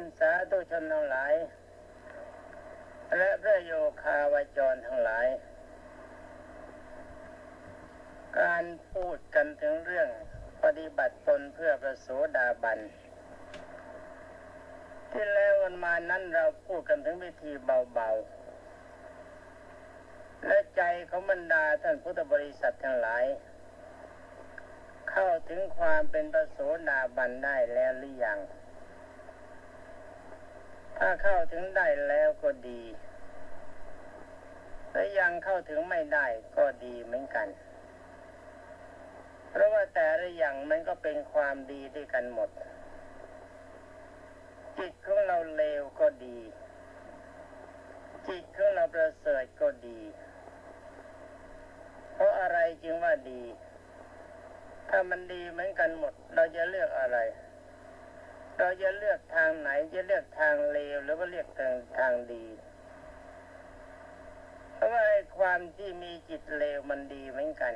านสาธุชนทั้งหลาย และพระโยคาวจรทั้งหลาย การพูดกันถึงเรื่องปฏิบัติตนเพื่อประโสดาบัน ที่แล้ววันมานั้นเราพูดกันถึงวิธีเบาๆ และใจของบรรดาท่านพุทธบริษัททั้งหลาย เข้าถึงความเป็นประโสดาบันได้แล้วหรือยัง ถ้าเข้าถึงได้แล้วก็ดีและยังเข้าถึงไม่ได้ก็ดีเหมือนกัน เพราะว่าแต่ละอย่างมันก็เป็นความดีด้วยกันหมด จิตของเราเลวก็ดี จิตของเราประเสริฐก็ดี เพราะอะไรจึงว่าดี ถ้ามันดีเหมือนกันหมด เราจะเลือกอะไร เราจะเลือกทางไหนจะเลือกทางเลวหรือว่าเลือกทางทางดี เพราะว่าความที่มีจิตเลวมันดีเหมือนกัน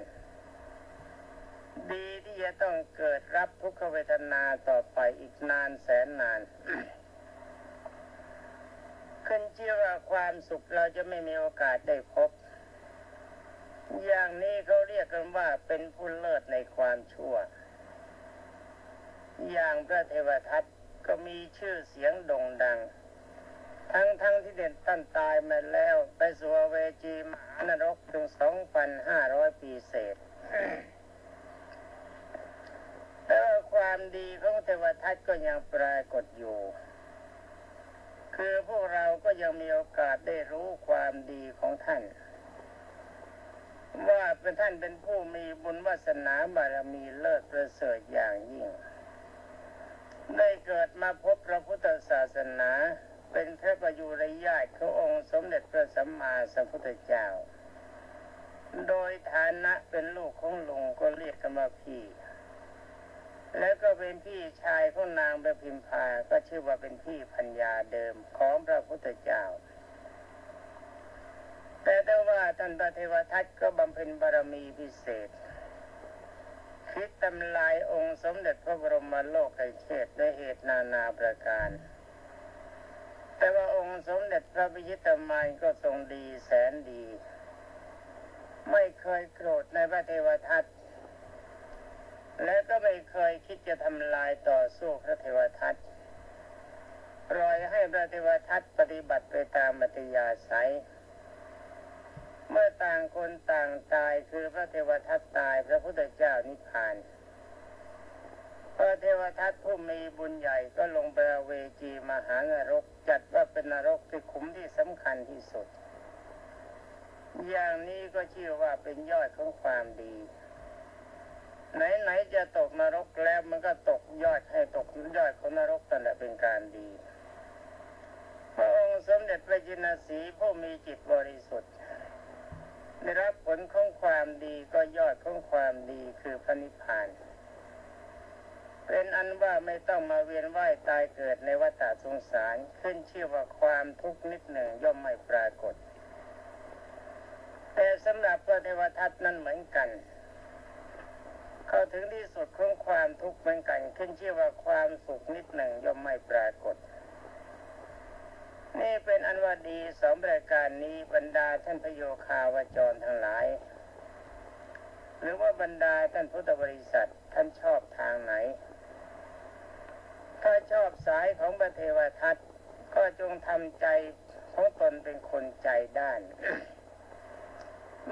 ดีที่จะต้องเกิดรับทุกขเวทนาต่อไปอีกนานแสนนานขึ้นชื่อว่าความสุขเราจะไม่มีโอกาสได้พบ อย่างนี้เขาเรียกกันว่าเป็นผู้เลิศในความชั่ว อย่างพระเทวทัต ก็มีชื่อเสียงโด่งดัง ทั้งทั้งที่เด่นตั้นตายมาแล้ว ไปสู่เวจีมหานรกถึงสองพันห้าร้อยปีเศษแต่ความดีของเทวทัตก็ยังปรากฏอยู่ คือพวกเราก็ยังมีโอกาสได้รู้ความดีของท่าน ว่าเป็นท่านเป็นผู้มีบุญวาสนาบารมีเลิศประเสริฐอย่างยิ่ง ได้เกิดมาพบพระพุทธศาสนา เป็นพระประยุรญาติขององค์สมเด็จพระสัมมาสัมพุทธเจ้า โดยฐานะเป็นลูกของลุงก็เรียกกันว่าพี่ แล้วก็เป็นพี่ชายของนางประพิมพา ก็ชื่อว่าเป็นพี่พัญญาเดิมของพระพุทธเจ้าแต่ถ้ว่าท่านพระเทวทัตก็บำเพ็ญบารมีพิเศษ คิดทำลายองค์สมเด็จพระบรมโลกไเชษด้วยเหตุนานาประการ แต่ว่าองค์สมเด็จพระพิชิตมารก็ทรงดีแสนดี ไม่เคยโกรธในพระเทวทัตและก็ไม่เคยคิดจะทำลายต่อสู้พระเทวทัตปล่อยให้พระเทวทัตปฏิบัติไปตามมัตยาศัย เมื่อต่างคนต่างตายคือพระเทวทัตตายพระพุทธเจ้านิพพาน พระเทวทัตผู้มีบุญใหญ่ก็ลงไปเวจีมหานรก จัดว่าเป็นนรกที่ขุมที่สำคัญที่สุด อย่างนี้ก็ชื่อว่าเป็นยอดของความดี ไหนๆจะตกนรกแล้วมันก็ตกยอดให้ตกยอดของนรกนั่นแหละเป็นการดี พระองค์สมเด็จพระจินสีผู้มีจิตบริสุทธิ์ ได้รับผลของความดีก็ยอดของความดีคือพระนิพพาน เป็นอันว่าไม่ต้องมาเวียนว่ายตายเกิดในวัฏสงสารขึ้นชื่อว่าความทุกข์นิดหนึ่งย่อมไม่ปรากฏ แต่สำหรับพระเทวทัตนั้นเหมือนกัน เข้าถึงที่สุดของความทุกข์เหมือนกัน ขึ้นชื่อว่าความสุขนิดหนึ่งย่อมไม่ปรากฏ นี่เป็นอันว่าดีสองรายการนี้บรรดาท่านพโยคาวจรทั้งหลาย หรือว่าบรรดาท่านพุทธบริษัทท่านชอบทางไหน ถ้าชอบสายของพระเทวทัตก็จงทำใจของตนเป็นคนใจด้าน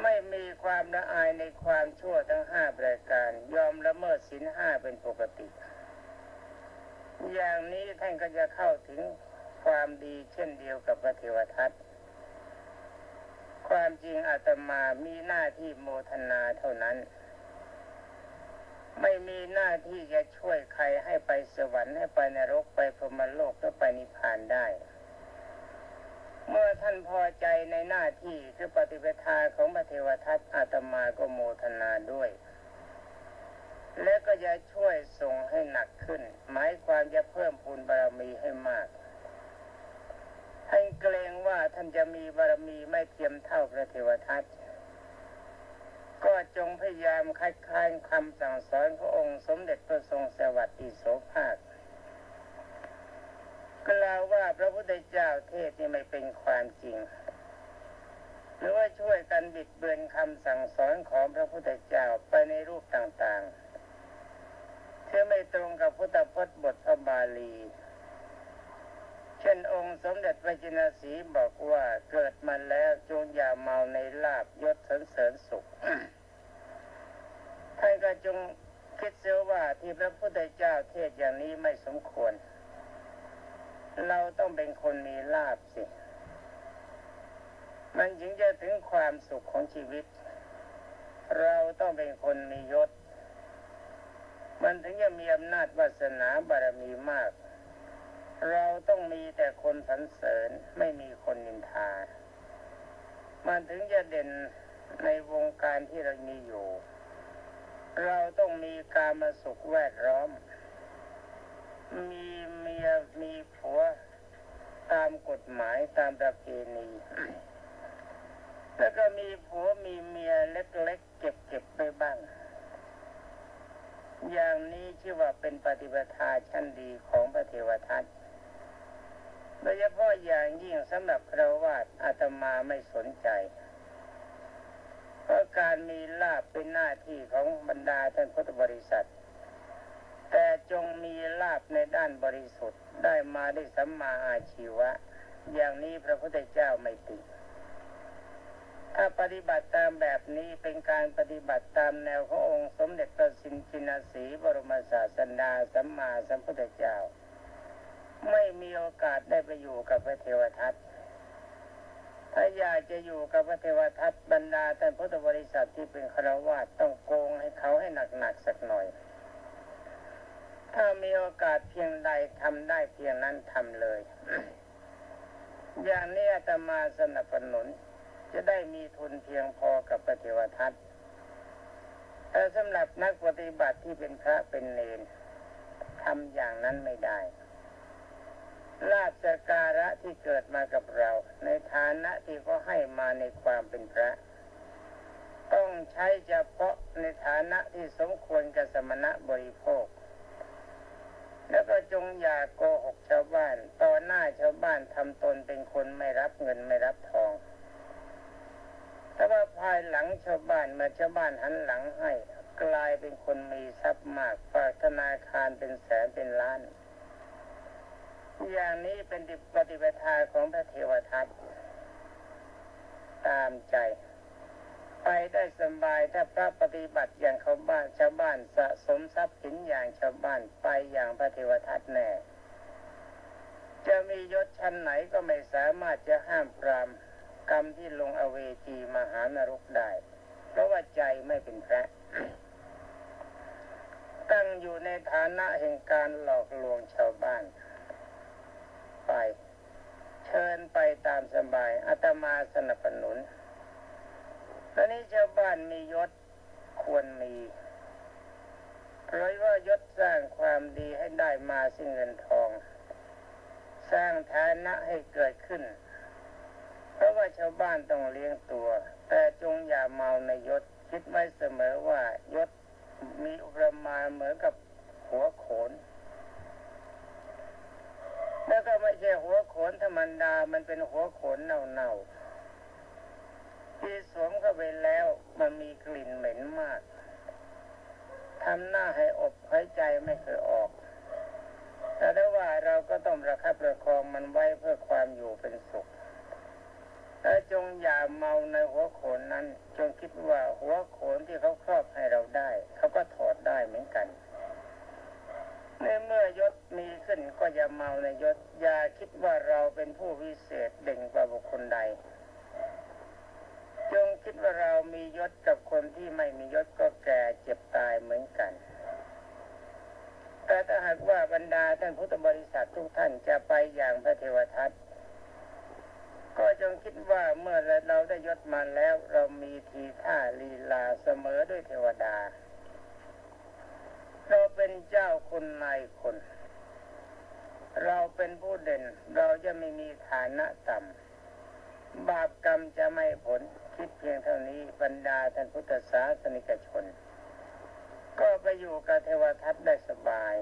ไม่มีความละอายในความชั่วทั้งห้าประการ ยอมละเมิดศีลห้าเป็นปกติ อย่างนี้ท่านก็จะเข้าถึง ความดีเช่นเดียวกับพระเทวทัตความจริงอาตมามีหน้าที่โมทนาเท่านั้น ไม่มีหน้าที่จะช่วยใครให้ไปสวรรค์ให้ไปนรกไปพรหมโลกหรือไปนิพพานได้ เมื่อท่านพอใจในหน้าที่คือปฏิปทาของพระเทวทัตอาตมาก็โมทนาด้วยและก็จะช่วยส่งให้หนักขึ้น หมายความจะเพิ่มพูนบารมีให้มาก ท่านเกรงว่าท่านจะมีบารมีไม่เทียมเท่าพระเทวทัตก็จงพยายามคัดค้านคำสั่งสอนขององค์สมเด็จพระทรงสวัสดิโสภาคกล่าวว่าพระพุทธเจ้าเทศนี่ไม่เป็นความจริง หรือว่าช่วยกันบิดเบือนคำสั่งสอนของพระพุทธเจ้าไปในรูปต่างๆที่ไม่ตรงกับพุทธพจน์บทพระบาลี เช่นองค์สมเด็จพระจินสีบอกว่าเกิดมาแล้วจงอย่าเมาในลาบยศสรรเสริญสุขท่านก็จงคิดเสียว่าที่พระพุทธเจ้าเทศอย่างนี้ไม่สมควร เราต้องเป็นคนมีลาบสิ มันจึงจะถึงความสุขของชีวิต เราต้องเป็นคนมียศ มันถึงจะมีอำนาจวาสนาบารมีมาก เราต้องมีแต่คนสรรเสริญไม่มีคนนินทา มันถึงจะเด่นในวงการที่เรามีอยู่ เราต้องมีการมาสุขแวดล้อม มีเมียมีผัวตามกฎหมายตามประเพณีแล้วก็มีผัวมีเมียเล็กๆเก็บๆไปบ้าง อย่างนี้ชื่อว่าเป็นปฏิปทาชั้นดีของพระเทวทัต โดยเฉพาะอย่างยิ่งสำหรับคราวาสอาตมาไม่สนใจ เพราะการมีลาบเป็นหน้าที่ของบรรดาท่านพุทธบริษัท แต่จงมีลาบในด้านบริสุทธิ์ได้มาได้สัมมาอาชีวะ อย่างนี้พระพุทธเจ้าไม่ติถ้าปฏิบัติตามแบบนี้เป็นการปฏิบัติตามแนวขององค์สมเด็จพระสินชินาสีบรมศาสดาสัมมาสัมพุทธเจ้า ไม่มีโอกาสได้ไปอยู่กับพระเทวทัตถ้าอยากจะอยู่กับพระเทวทัตบรรดาท่านพุทธบริษัทที่เป็นคารวะต้องโกงให้เขาให้หนักๆสักหน่อย ถ้ามีโอกาสเพียงใดทำได้เพียงนั้นทำเลย อย่างนี้อาตมาสนับสนุน จะได้มีทุนเพียงพอกับพระเทวทัตแต่สำหรับนักปฏิบัติที่เป็นพระเป็นเนรทำอย่างนั้นไม่ได้ ลาบสการะที่เกิดมากับเรา ในฐานะที่เขาให้มาในความเป็นพระ ต้องใช้เฉพาะในฐานะที่สมควรกับสมณะบริโภค แล้วก็จงอย่าโกหกชาวบ้าน ต่อหน้าชาวบ้านทำตนเป็นคนไม่รับเงินไม่รับทองแต่ว่าภายหลังชาวบ้านเมื่อชาวบ้านหันหลังให้ กลายเป็นคนมีทรัพย์มากฝากธนาคารเป็นแสนเป็นล้าน อย่างนี้เป็นปฏิปทาของพระเทวทัตตามใจ ไปได้สบายถ้าพระปฏิบัติอย่างเขาบ้านชาวบ้านสะสมทรัพย์สินอย่างชาวบ้านไปอย่างพระเทวทัตแน่ จะมียศชั้นไหนก็ไม่สามารถจะห้ามปรามกรรมที่ลงอเวจีมหานรกได้ เพราะว่าใจไม่เป็นพระตั้งอยู่ในฐานะแห่งการหลอกลวงชาวบ้าน ไป เชิญไปตามสบายอาตมาสนับสนุนตอนนี้ชาวบ้านมียศควรมีเพราะว่ายศสร้างความดีให้ได้มาซึ่งเงินทอง สร้างฐานะให้เกิดขึ้น เพราะว่าชาวบ้านต้องเลี้ยงตัว แต่จงอย่าเมาในยศคิดไว้เสมอว่ายศมีอุปมาเหมือนกับหัวโขน แล้วก็ไม่ใช่หัวโขนธรรมดา มันเป็นหัวโขนเน่าๆที่สวมเข้าไปแล้วมันมีกลิ่นเหม็นมากทำหน้าให้อบหายใจไม่เคยออก แต่ได้ว่าเราก็ต้องประคับประคองมันไว้เพื่อความอยู่เป็นสุขแต่จงอย่าเมาในหัวโขนนั้น จงคิดว่าหัวโขนที่เขาครอบให้เราได้ เขาก็ถอดได้เหมือนกัน ในเมื่อยศมีขึ้นก็อย่าเมาในยศอย่าคิดว่าเราเป็นผู้วิเศษเด่นกว่าบุคคลใด จงคิดว่าเรามียศกับคนที่ไม่มียศก็แก่เจ็บตายเหมือนกัน แต่ถ้าหากว่าบรรดาท่านพุทธบริษัททุกท่านจะไปอย่างพระเทวทัตก็จงคิดว่าเมื่อเราได้ยศมาแล้ว เรามีทีท่าลีลาเสมอด้วยเทวดา เราเป็นเจ้าคนนายคน เราเป็นผู้เด่น เราจะไม่มีฐานะต่ำ บาปกรรมจะไม่ผล คิดเพียงเท่านี้บรรดาท่านพุทธศาสนิกชน ก็ไปอยู่กับเทวทัตได้สบาย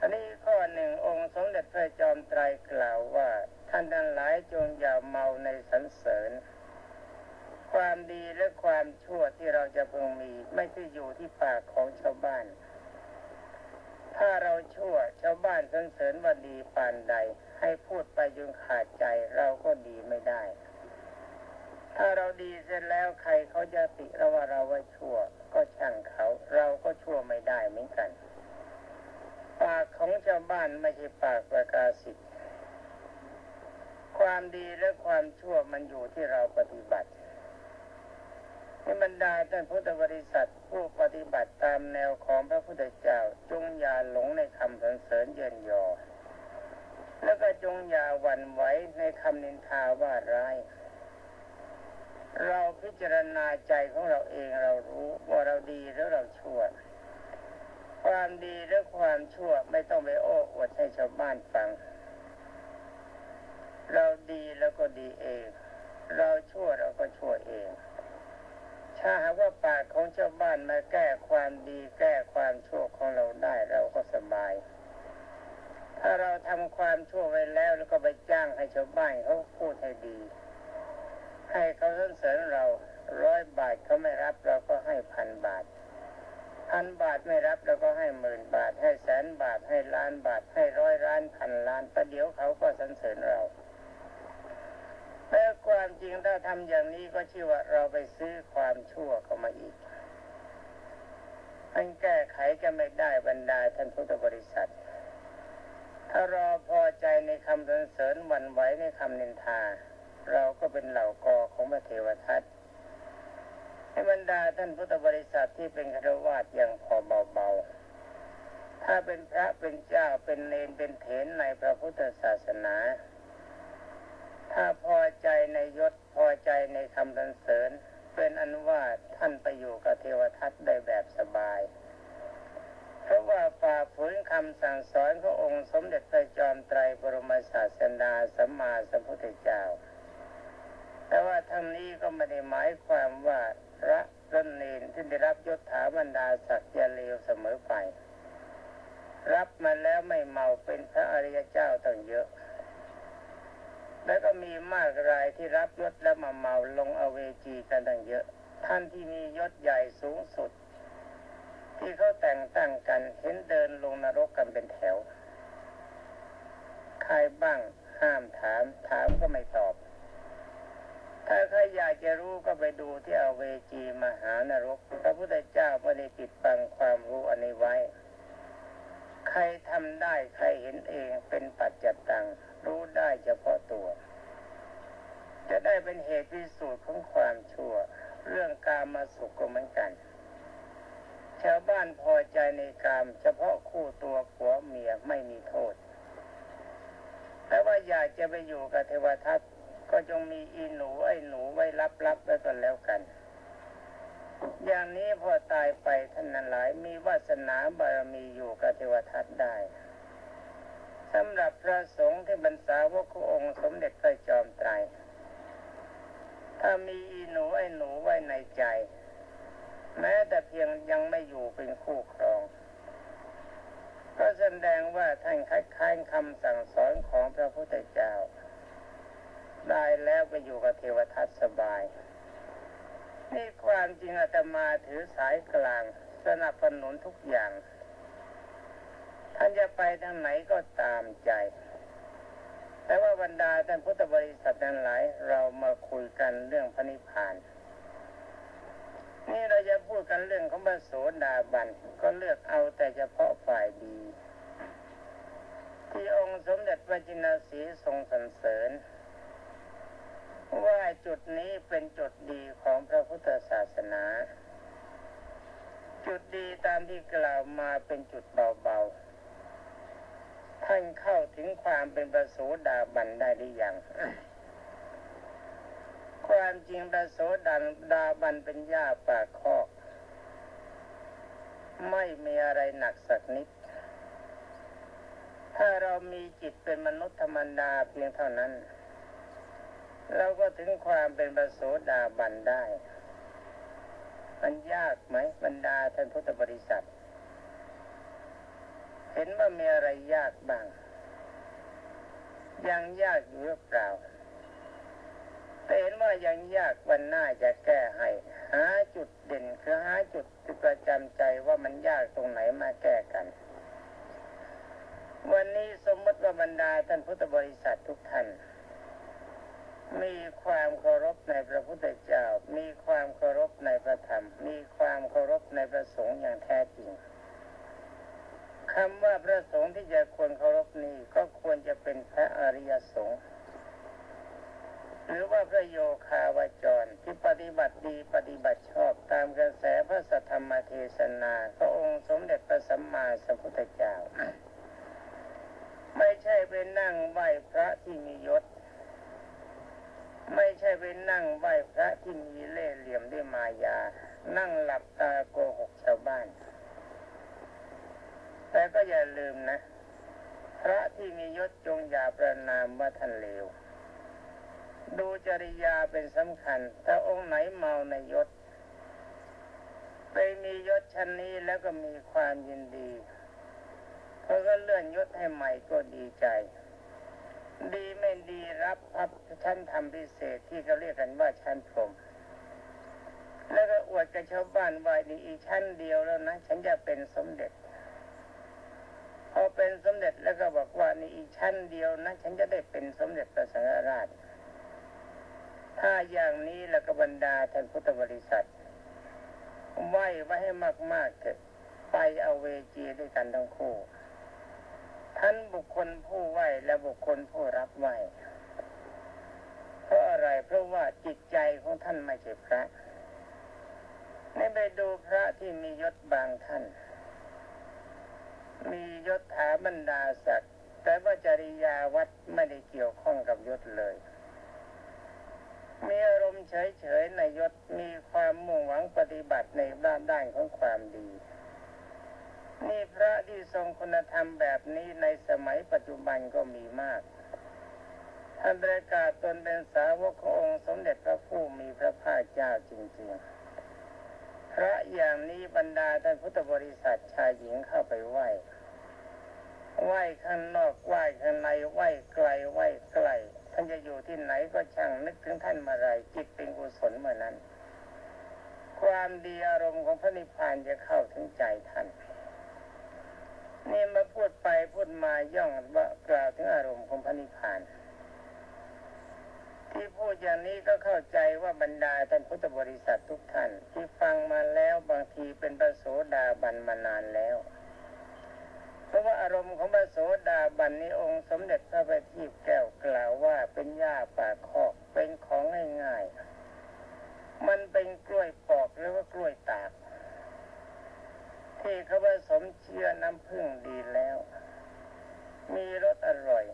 อันนี้ข้อหนึ่งองค์สมเด็จพระจอมไตรกล่าวว่า ท่านทั้งหลายจงอย่าเมาในสรรเสริญ ความดีและความชั่วที่เราจะพึงมี ไม่ใช่อยู่ที่ปากของชาวบ้าน ถ้าเราชั่วชาวบ้านสรรเสริญว่าดีปานใด ให้พูดไปจนขาดใจเราก็ดีไม่ได้ ถ้าเราดีเสร็จแล้วใครเขาจะติเราว่าเราว่าชั่ว ก็ช่างเขา เราก็ชั่วไม่ได้เหมือนกัน ปากของชาวบ้านไม่ใช่ปากประกาศสิทธิ์ความดีและความชั่วมันอยู่ที่เราปฏิบัติ ให้บรรดาท่านพุทธบริษัทผู้ปฏิบัติตามแนวของพระพุทธเจ้าจงอย่าหลงในคำสรรเสริญเยินยอ แล้วก็จงอย่าหวั่นไหวในคำนินทาว่าร้าย เราพิจารณาใจของเราเองเรารู้ว่าเราดีหรือเราชั่ว ความดีหรือความชั่วไม่ต้องไปโอ้อวดให้ชาวบ้านฟัง เราดีแล้วก็ดีเอง เราชั่ว ถ้าหากว่าปากของชาวบ้านมาแก้ความดี แก้ความชั่วของเราได้เราก็สบาย ถ้าเราทำความชั่วไว้แล้วแล้วก็ไปจ้างให้ชาวบ้านเขาพูดให้ดี ให้เขาสรรเสริญเราร้อยบาทเขาไม่รับเราก็ให้พันบาทพันบาทไม่รับเราก็ให้หมื่นบาท ให้แสนบาทให้ล้านบาท ให้ร้อยล้านพันล้านประเดี๋ยวเขาก็สรรเสริญเรา แต่ความจริงถ้าทำอย่างนี้ก็ชื่อว่าเราไปซื้อความชั่วเข้ามาอีกมันแก้ไขกันไม่ได้บรรดาท่านพุทธบริษัท ถ้ารอพอใจในคำสรรเสริญหวันไหวในคำนินทา เราก็เป็นเหล่ากอของพระเทวทัตให้บรรดาท่านพุทธบริษัทที่เป็นคารวะอย่างพอเบาๆ ถ้าเป็นพระเป็นเจ้าเป็นเนนเป็นเถรในพระพุทธศาสนา ถ้าพอใจในยศพอใจในคำสรรเสริญ เป็นอันว่าท่านไปอยู่กับเทวทัตได้แบบสบาย เพราะว่าฝ่าฝืนคำสั่งสอนขององค์สมเด็จพระจอมไตรบรมศาสดาสัมมาสัมพุทธเจ้า แต่ว่าทั้งนี้ก็ไม่ได้หมายความว่าพระรันเนนที่ได้รับยศถาบรรดาศักดิ์จะเลวเสมอไป รับมาแล้วไม่เมาเป็นพระอริยเจ้าตั้งเยอะ แล้วก็มีมากรายที่รับยศแล้วมาเมาลงอเวจีกันตั้งเยอะ ท่านที่มียศใหญ่สูงสุด ที่เขาแต่งตั้งกันเห็นเดินลงนรกกันเป็นแถว ใครบ้างห้ามถามถามก็ไม่ตอบ ถ้าใครอยากจะรู้ก็ไปดูที่อเวจีมหานรก พระพุทธเจ้าไม่ได้ปิดบังความรู้อันนี้ไว้ ใครทำได้ใครเห็นเองเป็นปัจจัตตัง รู้ได้เฉพาะตัว จะได้เป็นเหตุพิสูจน์ของความชั่ว เรื่องการมาสุขก็เหมือนกัน ชาวบ้านพอใจในกาม เฉพาะคู่ตัวผัวเมียไม่มีโทษ แต่ว่าอยากจะไปอยู่กับเทวทัตก็จงมีอีหนูไอ้หนูไว้รับรับไว้กันแล้วกัน อย่างนี้พอตายไปท่านนั้นหลายมีวาสนาบารมีอยู่กับเทวทัตได้ สำหรับพระสงฆ์ที่บรรษาวกขององค์สมเด็จพระจอมไตร ถ้ามีอีหนูไอ้หนูไว้ในใจ แม้แต่เพียงยังไม่อยู่เป็นคู่ครอง ก็แสดงว่าท่านคัดค้านคำสั่งสอนของพระพุทธเจ้า ได้แล้วไปอยู่กับเทวทัตสบาย นี่ความจริงอาตมาถือสายกลางสนับสนุนทุกอย่าง ท่านจะไปทางไหนก็ตามใจ แต่ว่าบรรดาท่านพุทธบริษัทนั้นหลาย เรามาคุยกันเรื่องพระนิพพาน นี่เราจะพูดกันเรื่องของพระโสดาบัน ก็เลือกเอาแต่เฉพาะฝ่ายดี ที่องค์สมเด็จพระจินสีทรงสรรเสริญว่าจุดนี้เป็นจุดดีของพระพุทธศาสนา จุดดีตามที่กล่าวมาเป็นจุดเบาๆ ท่านเข้าถึงความเป็นประโสดาบันได้หรือยัง ความจริงประโสดาดาบันเป็นหญ้าปากคอกไม่มีอะไรหนักสักนิด ถ้าเรามีจิตเป็นมนุษย์ธรรมดาเพียงเท่านั้น เราก็ถึงความเป็นประโสดาบันได้ มันยากไหมบรรดาท่านพุทธบริษัท ห็นว่ามีอะไรยากบ้าง ยังยากอยู่หรือเปล่าแต่เห็นว่ายังยากวันหน้าจะแก้ให้ หาจุดเด่นคือหาจุดที่ประจำใจว่ามันยากตรงไหนมาแก้กัน วันนี้สมมติว่าบรรดาท่านพุทธบริษัททุกท่านมีความเคารพในพระพุทธเจ้า มีความเคารพในพระธรรม มีความเคารพในพระสงฆ์อย่างแท้จริงคำว่าพระสงฆ์ที่จะ ควรเคารพนี้ก็ควรจะเป็นพระอริยสงฆ์หรือว่าพระโยคาวาจรที่ปฏิบัติดีปฏิบัติชอบตามกระแสพระสัทธรรมเทศนาพระองค์สมเด็จพระสัมมาสัมพุทธเจ้า ไม่ใช่ไปนั่งไหว้พระที่มียศ ไม่ใช่ไปนั่งไหว้พระที่มีเล่ห์เหลี่ยมด้วยมายา นั่งหลับตาโกหกชาวบ้าน แต่ก็อย่าลืมนะ พระที่มียศจงอย่าประนามว่าท่านเลว ดูจริยาเป็นสำคัญ ถ้าองค์ไหนเมาในยศ ไปมียศชั้นนี้แล้วก็มีความยินดีเขาก็เลื่อนยศให้ใหม่ก็ดีใจ ดีไม่ดีรับพับชั้นทำพิเศษที่เขาเรียกกันว่าชั้นพรมแล้วก็อวดกับชาวบ้านว่านี่อีกชั้นเดียวแล้วนะ ฉันจะเป็นสมเด็จ พอเป็นสมเด็จแล้วก็บอกว่านี่อีกชั้นเดียวนะ ฉันจะได้เป็นสมเด็จพระสังฆราช ถ้าอย่างนี้แล้วก็บรรดาท่านพุทธบริษัทไหว้ไว้ให้มากๆเถอะไปเอาเวจีด้วยกันทั้งคู่ท่านบุคคลผู้ไหว้และบุคคลผู้รับไหว้เพราะอะไรเพราะว่าจิตใจของท่านไม่ใช่พระนี่ไปดูพระที่มียศบางท่าน มียศถาบรรดาศักดิ์แต่ว่าจริยาวัดไม่ได้เกี่ยวข้องกับยศเลย มีอารมณ์เฉยๆในยศมีความมุ่งหวังปฏิบัติในด้านด้านของความดีนี่พระที่ทรงคุณธรรมแบบนี้ในสมัยปัจจุบันก็มีมาก ท่านประกาศตนเป็นสาวกขององค์สมเด็จพระผู้มีพระภาคเจ้าจริงๆ ระอย่างนี้บรรดาท่านพุทธบริษัทชายหญิงเข้าไปไหว้ ไหว้ข้างนอกไหว้ข้างในไหว้ไกลไหว้ไกลท่านจะอยู่ที่ไหนก็ช่างนึกถึงท่านเมื่อไรจิตเป็นกุศลเมื่อนั้น ความดีอารมณ์ของพระนิพพานจะเข้าถึงใจท่านนี่มาพูดไปพูดมาย่องว่ากล่าวถึงอารมณ์ของพระนิพพาน ที่พูดอย่างนี้ก็เข้าใจว่าบรรดาท่านพุทธบริษัททุกท่าน ที่ฟังมาแล้วบางทีเป็นประโสดาบันมานานแล้ว เพราะว่าอารมณ์ของพระโสดาบันนี้องค์สมเด็จพระบัณฑิตแก้วกล่าวว่าเป็นหญ้าป่าคอกเป็นของง่ายๆ มันเป็นกล้วยปอกหรือว่ากล้วยตาก ที่เขาผสมเชื้อน้ำผึ้งดีแล้ว มีรสอร่อย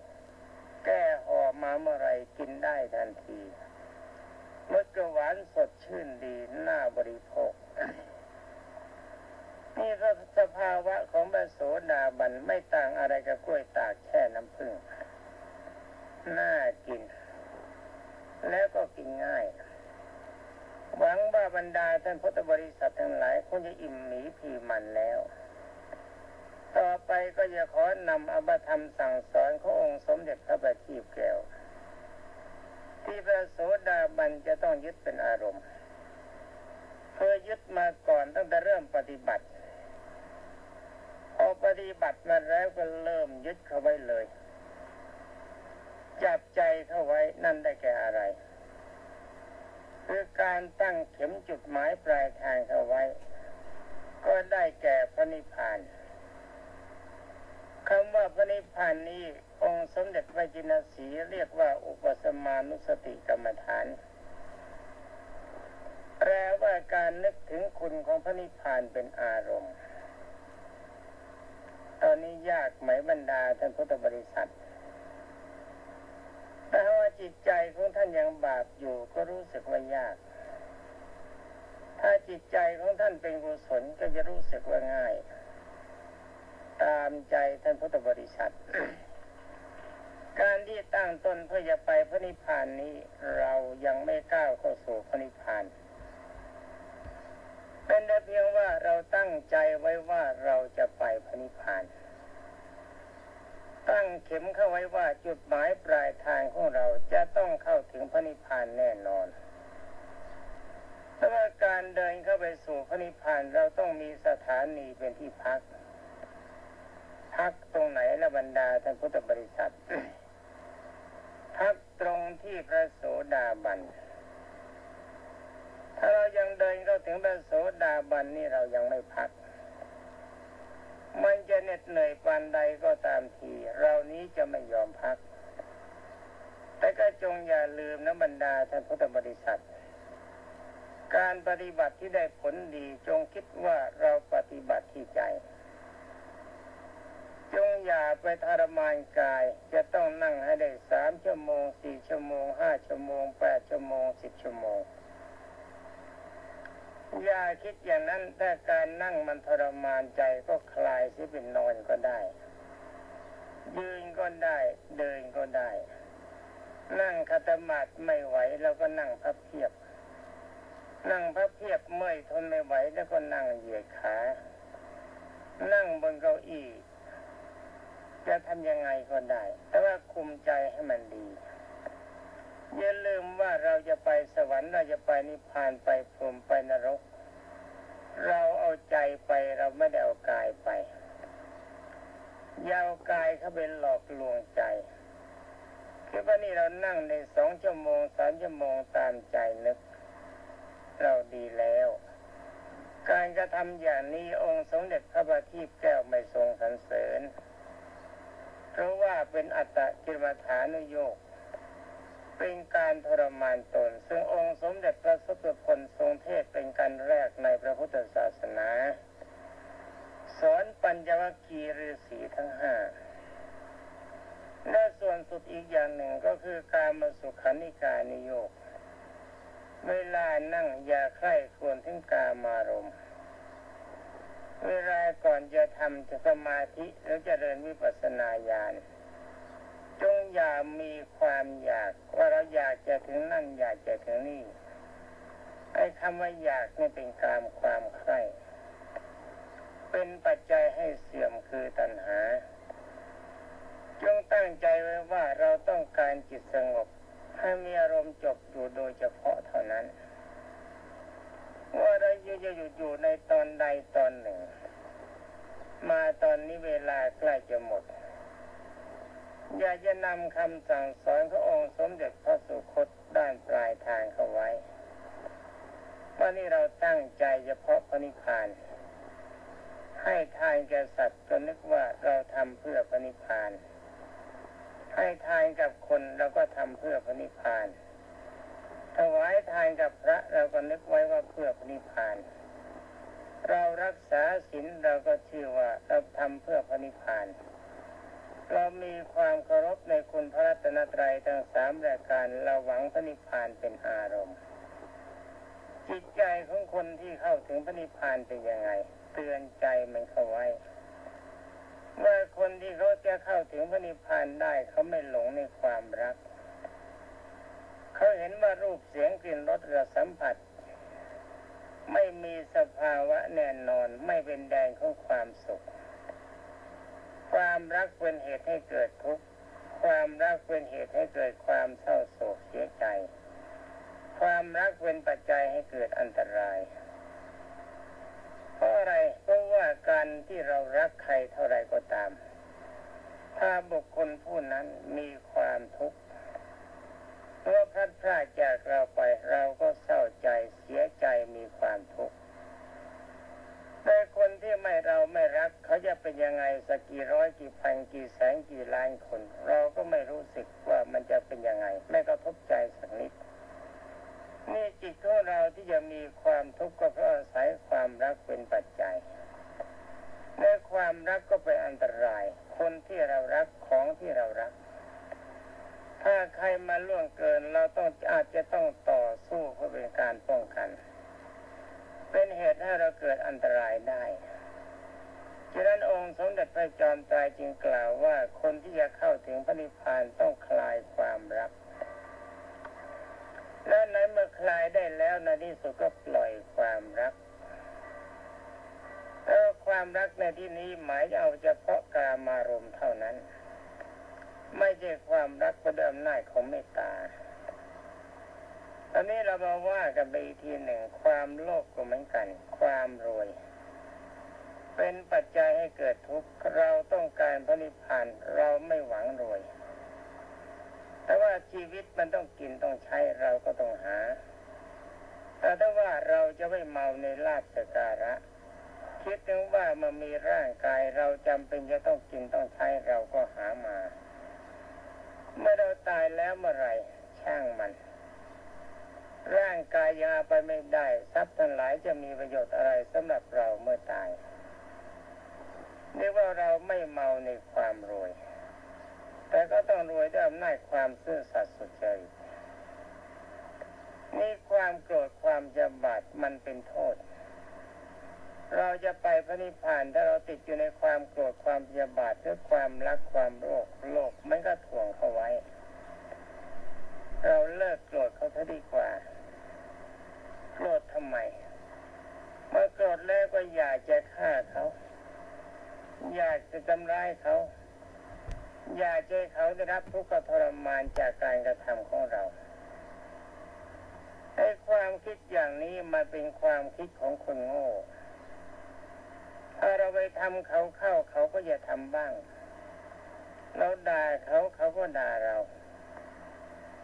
แก้ห่อมาเมื่อไรกินได้ทันทีรสก็หวานสดชื่นดีน่าบริโภค นี่ก็สภาวะของพระโสดาบันไม่ต่างอะไรกับกล้วยตากแช่น้ำผึ้งน่ากิน แล้วก็กินง่าย หวังว่าบรรดาท่านพุทธบริษัททั้งหลายคงจะอิ่มหมีพีมันแล้ว ต่อไปก็จะขอนำอภิธรรมสั่งสอนขององค์สมเด็จพระบัณฑิตแก้ว ที่พระโสดาบันจะต้องยึดเป็นอารมณ์เคยยึดมาก่อนตั้งแต่เริ่มปฏิบัติ พอปฏิบัติมาแล้วก็เริ่มยึดเข้าไว้เลย จับใจเข้าไว้นั่นได้แก่อะไร คือการตั้งเข็มจุดหมายปลายทางเข้าไว้ ก็ได้แก่พระนิพพาน คำว่าพระนิพพานนี้องค์สมเด็จพระจินสีเรียกว่าอุปสมานุสติกรรมฐาน แปลว่าการนึกถึงคุณของพระนิพพานเป็นอารมณ์ ตอนนี้ยากไหมบรรดาท่านพุทธบริษัทแต่ว่าจิตใจของท่านยังบาปอยู่ก็รู้สึกว่ายาก ถ้าจิตใจของท่านเป็นกุศลก็จะรู้สึกว่าง่าย ตามใจท่านพุทธบริษัท การที่ตั้งต้นเพื่อจะไปพระนิพพานนี้เรายังไม่ก้าวเข้าสู่พระนิพพาน เป็นแต่เพียงว่าเราตั้งใจไว้ว่าเราจะไปพระนิพพาน ตั้งเข็มเข้าไว้ว่าจุดหมายปลายทางของเราจะต้องเข้าถึงพระนิพพานแน่นอนแต่ว่าการเดินเข้าไปสู่พระนิพพานเราต้องมีสถานีเป็นที่พัก พักตรงไหนละบรรดาท่านพุทธบริษัท พักตรงที่พระโสดาบัน ถ้าเรายังเดินเข้าถึงพระโสดาบันนี่เรายังไม่พัก มันจะเหน็ดเหนื่อยปานใดก็ตามที เรานี้จะไม่ยอมพัก แต่ก็จงอย่าลืมนะบรรดาท่านพุทธบริษัทการปฏิบัติที่ได้ผลดีจงคิดว่าเราปฏิบัติที่ใจ จงอย่าไปทรมานกาย จะต้องนั่งให้ได้สามชั่วโมงสี่ชั่วโมงห้าชั่วโมงแปดชั่วโมงสิบชั่วโมง อย่าคิดอย่างนั้นถ้าการนั่งมันทรมานใจก็คลายสิเป็นนอนก็ได้ยืนก็ได้เดินก็ได้ นั่งคัตมาดไม่ไหวแล้วก็นั่งพับเพียบ นั่งพับเพียบเมื่อยทนไม่ไหวแล้วก็นั่งเหยียดขา นั่งบนเก้าอี้ จะทำยังไงก็ได้ แต่ว่าคุมใจให้มันดี อย่าลืมว่าเราจะไปสวรรค์เราจะไปนิพพานไปพรหมไปนรก เราเอาใจไปเราไม่ได้เอากายไปยาวกายเขาไปหลอกลวงใจคือว่านี่เรานั่งในสองชั่วโมงสามชั่วโมงตามใจนึก เราดีแล้ว การกระทำอย่างนี้องค์สมเด็จพระบัณฑิตแก้วไม่ทรงสรรเสริญ เพราะว่าเป็นอัตตกิลมัฐานุโยกเป็นการทรมานตน ซึ่งองค์สมเด็จพระสุตพลทรงเทศเป็นการแรกในพระพุทธศาสนา สอนปัญจวัคคีย์ฤาษีทั้งห้าและส่วนสุดอีกอย่างหนึ่งก็คือการมาสุขานิการนิโยก เวลานั่งอย่าใคร่ควรถึงกามารมณ์ เวลาก่อนจะทำจะสมาธิแล้วจะเดินวิปัสสนาญาณจงอย่ามีความอยากว่าเราอยากจะถึงนั่นอยากจะถึงนี่ไอ้คำว่าอยากนี่เป็นการความใคร่เป็นปัจจัยให้เสื่อมคือตัณหา จงตั้งใจไว้ว่าเราต้องการจิตสงบ ให้มีอารมณ์จบอยู่โดยเฉพาะเท่านั้น ว่าเราจะอยู่อยู่ในตอนใดตอนหนึ่ง มาตอนนี้เวลาใกล้จะหมด อยากจะนำคำสั่งสอนขององค์สมเด็จพระสุคตด้านปลายทางเข้าไว้ว่านี่เราตั้งใจเฉพาะพระนิพพาน ให้ทานแก่สัตว์ก็นึกว่าเราทำเพื่อพระนิพพาน ให้ทานกับคนเราก็ทำเพื่อพระนิพพานายทานกับพระเราก็นึกไว้ว่าเพื่อพระนิพพาน เรารักษาศีลเราก็ชื่อว่าเราทำเพื่อพระนิพพาน เรามีความเคารพในคุณพระรัตนตรัยทั้งสามรายการเราหวังพระนิพพานเป็นอารมณ์ จิตใจของคนที่เข้าถึงพระนิพพานเป็นยังไง เตือนใจมันเข้าไว้เมื่อคนที่เขาจะเข้าถึงพระนิพพานได้เขาไม่หลงในความรัก เขาเห็นว่ารูปเสียงกลิ่นรสรสสัมผัส ไม่มีสภาวะแน่นอนไม่เป็นแดนของความสุข ความรักเป็นเหตุให้เกิดทุกข์ความรักเป็นเหตุให้เกิดความเศร้าโศกเสียใจ ความรักเป็นปัจจัยให้เกิดอันตรายเพราะอะไรเพราะว่าการที่เรารักใครเท่าไรก็ตาม ถ้าบุคคลผู้นั้นมีความทุกข์ มื่อพัดพรากจากเราไปเราก็เศร้าใจเสียใจมีความทุกข์แต่คนที่ไม่เราไม่รัก เขาจะเป็นยังไงสักกี่ร้อยกี่พันกี่แสนกี่ล้านคน เราก็ไม่รู้สึกว่ามันจะเป็นยังไง ไม่กระทบใจสักนิดนี่จิตของเราที่จะมีความทุกข์ก็เพราะอาศัยความรักเป็นปัจจัยในความรักก็เป็นอันตราย คนที่เรารักของที่เรารัก ถ้าใครมาล่วงเกิน เราต้องอาจจะต้องต่อสู้เพื่อเป็นการป้องกัน เป็นเหตุให้เราเกิดอันตรายได้ฉะนั้นองค์สมเด็จพระจอมไตรจึงกล่าวว่าคนที่จะเข้าถึงพระนิพพานต้องคลายความรักแล้วในเมื่อคลายได้แล้วในที่สุดก็ปล่อยความรักแล้วความรักในที่นี้หมายเอาเฉพาะกามารมณ์เท่านั้น ใช่ความรักก็ด้วยอำนาจของเมตตาตอนนี้เรามาว่ากันไปอีกทีหนึ่งความโลภก็เหมือนกัน ความรวย เป็นปัจจัยให้เกิดทุกข์เราต้องการพระนิพพานเราไม่หวังรวย แต่ว่าชีวิตมันต้องกินต้องใช้เราก็ต้องหา แต่ถ้าว่าเราจะไม่เมาในลาบสการะ คิดถึงว่ามันมีร่างกายเราจำเป็นจะต้องกินต้องใช้เราก็หามา เมื่อเราตายแล้วเมื่อไรช่างมัน ร่างกายยังเอาไปไม่ได้ ทรัพย์ทั้งหลายจะมีประโยชน์อะไรสำหรับเราเมื่อตายเรียกว่าเราไม่เมาในความรวย แต่ก็ต้องรวยด้วยอำนาจความซื่อสัตย์สุจริตนี่ความโกรธความจะบาดมันเป็นโทษ เราจะไปพระนิพพานถ้าเราติดอยู่ในความโกรธความพยาบาทหรือความรักความโลภโลภมันก็ถ่วงเขาไว้ เราเลิกโกรธเขาซะดีกว่าโกรธทำไมเมื่อโกรธแล้วก็อยากจะฆ่าเขา อยากจะทำร้ายเขา อยากจะเขาได้รับทุกข์ทรมานจากการกระทำของเราไอ้ความคิดอย่างนี้มาเป็นความคิดของคนโง่ ถ้าเราไปทำเขาเข้าเขาก็อย่าทำบ้าง เราด่าเขาเขาก็ด่าเรา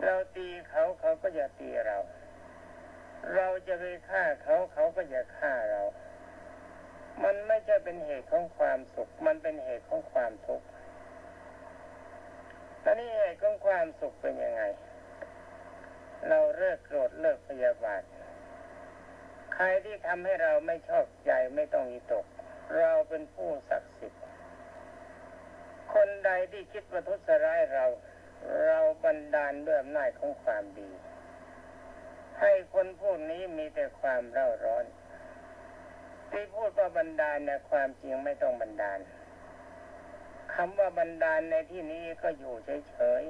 เราตีเขาเขาก็อย่าตีเรา เราจะไปฆ่าเขาเขาก็อย่าฆ่าเรา มันไม่ใช่เป็นเหตุของความสุข มันเป็นเหตุของความทุกข์ตอนนี้เหตุของความสุขเป็นยังไง เราเลิกโกรธเลิกพยาบาท ใครที่ทำให้เราไม่ชอบใจไม่ต้องมีตก เราเป็นผู้ศักดิ์สิทธิ์ คนใดที่คิดประทุษร้ายเรา เราบันดาลด้วยอำนาจของความดี ให้คนพวกนี้มีแต่ความเร่าร้อน ที่พูดว่าบันดาลเนี่ยความจริงไม่ต้องบันดาลคำว่าบันดาลในที่นี้ก็อยู่เฉย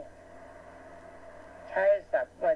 ๆ ใช้ศัพท์ว่า